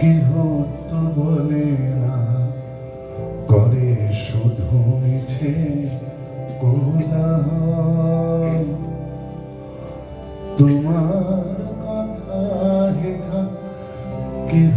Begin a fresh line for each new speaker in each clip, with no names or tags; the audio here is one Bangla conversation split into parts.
কেহ তো বলে না করে শুধু মিছে তোমার কথা হেথা কেহ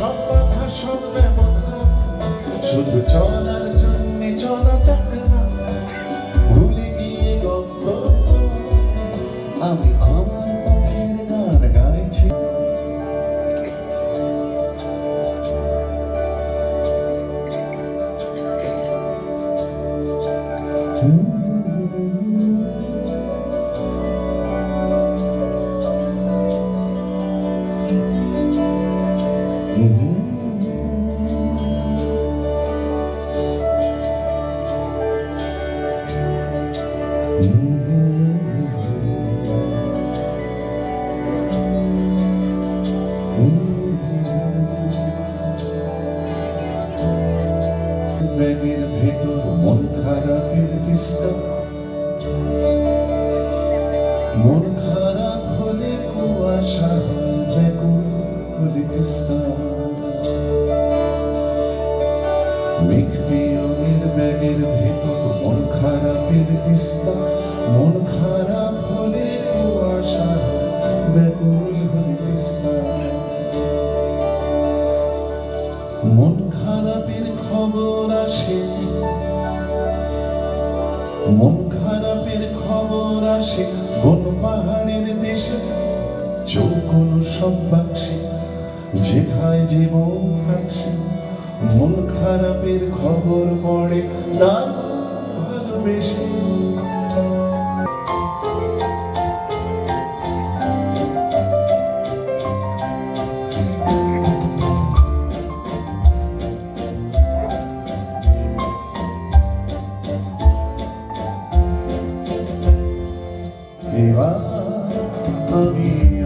সব বাধা সব ব্যবধান শুধু চলার ব্যাগের ভেতর মন খারাপের তিস্তা। মন খারাপ হলে কুয়াশা ব্যাকুল হলে তিস্তা। মেঘ পিয়নের ব্যাগের ভেতর মন খারাপের দিস্তা মন খারাপের খবর আসে। মন খারাপের খবর আসে। কোন পাহাড়ের দেশে চৌকোন সব বাক্সে যেথায় জীবন থাকছে মন খারাপের খবর পড়ে, তার ভালোবেসে। of you.